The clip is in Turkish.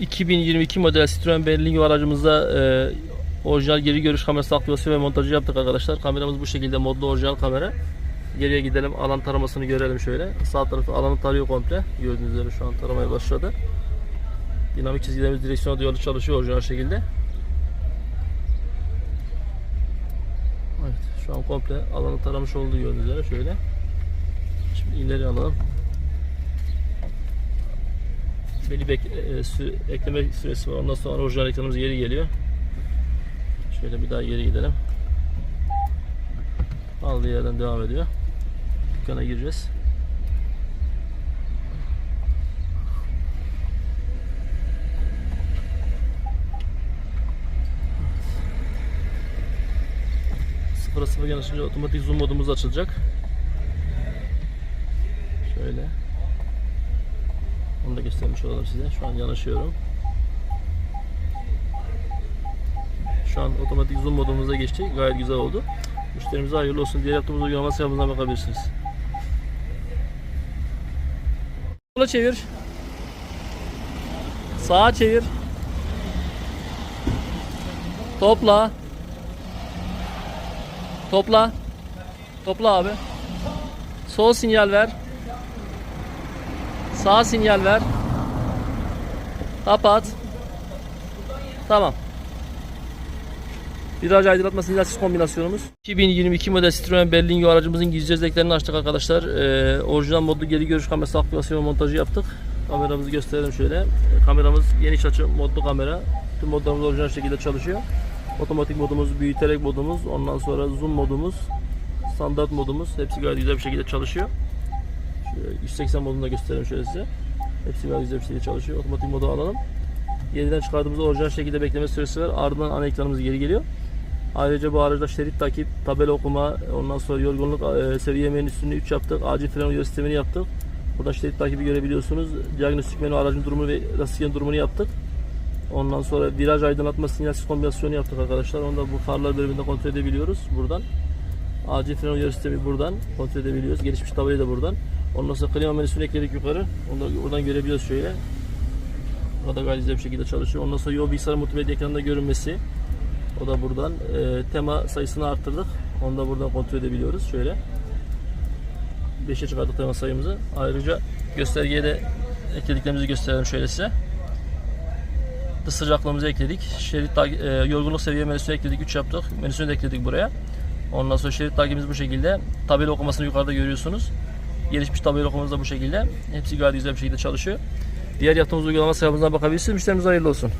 2022 model Citroen Berlingo aracımızda e, orijinal geri görüş kamerası aktivasyon ve montajı yaptık arkadaşlar. Kameramız bu şekilde modlu orijinal kamera. Geriye gidelim alan taramasını görelim şöyle. Sağ tarafı alanı tarıyor komple. Gördüğünüz üzere şu an taramaya başladı. Dinamik çizgilerimiz direksiyona doğru çalışıyor orijinal şekilde. Evet şu an komple alanı taramış olduğu gördüğünüz üzere şöyle. Şimdi ileri alalım. Belli bek e, sü- ekleme süresi var. Ondan sonra orijinal ekranımız geri geliyor. Şöyle bir daha geri gidelim. Aldığı yerden devam ediyor. Dükkana gireceğiz. Sıfıra sıfır yanaşınca otomatik zoom modumuz açılacak. Şöyle. Onu da göstermiş olalım size. Şu an yanaşıyorum. Şu an otomatik zoom modumuza geçti. Gayet güzel oldu. Müşterimize hayırlı olsun. Diğer yaptığımız uygulama sayfamızdan bakabilirsiniz. Sola çevir. Sağa çevir. Topla. Topla. Topla abi. Sol sinyal ver. Sağ sinyal ver. Kapat. Tamam. Viraj aydınlatma sinyalsiz kombinasyonumuz. 2022 model Citroen Berlingo aracımızın gizli özelliklerini açtık arkadaşlar. Ee, orijinal modlu geri görüş kamerası aktivasyon montajı yaptık. Kameramızı gösterelim şöyle. Kameramız geniş açı modlu kamera. Tüm modlarımız orijinal şekilde çalışıyor. Otomatik modumuz, büyüterek modumuz, ondan sonra zoom modumuz, standart modumuz hepsi gayet güzel bir şekilde çalışıyor. Şöyle 180 modunu da göstereyim şöyle size. Hepsi gayet güzel bir şekilde çalışıyor. Otomatik modu alalım. Yeniden çıkardığımızda orijinal şekilde bekleme süresi var. Ardından ana ekranımız geri geliyor. Ayrıca bu aracda şerit takip, tabela okuma, ondan sonra yorgunluk e, seviye menüsünü 3 yaptık. Acil fren uyarı sistemini yaptık. Burada şerit takibi görebiliyorsunuz. Diagnostik menü aracın durumunu ve lastiklerin durumunu yaptık. Ondan sonra viraj aydınlatma sinyalsiz kombinasyonu yaptık arkadaşlar. Onu da bu farlar bölümünde kontrol edebiliyoruz buradan. Acil fren uyarı sistemi buradan kontrol edebiliyoruz. Gelişmiş tabelayı da buradan. Ondan sonra klima menüsünü ekledik yukarı. Onu da buradan görebiliyoruz şöyle. O da gayet bir şekilde çalışıyor. Ondan sonra yol bilgisayar multimedya ekranında görünmesi. O da buradan. E, tema sayısını arttırdık. Onu da buradan kontrol edebiliyoruz. Şöyle. 5'e çıkardık tema sayımızı. Ayrıca göstergeye de eklediklerimizi gösterelim şöyle size. Dış sıcaklığımızı ekledik. Şerit e, yorgunluk seviye menüsünü ekledik. 3 yaptık. Menüsünü de ekledik buraya. Ondan sonra şerit takibimiz bu şekilde. Tabela okumasını yukarıda görüyorsunuz. Gelişmiş tabela okumamız da bu şekilde. Hepsi gayet güzel bir şekilde çalışıyor. Diğer yaptığımız uygulama sayfamızdan bakabilirsiniz. Müşterimize hayırlı olsun.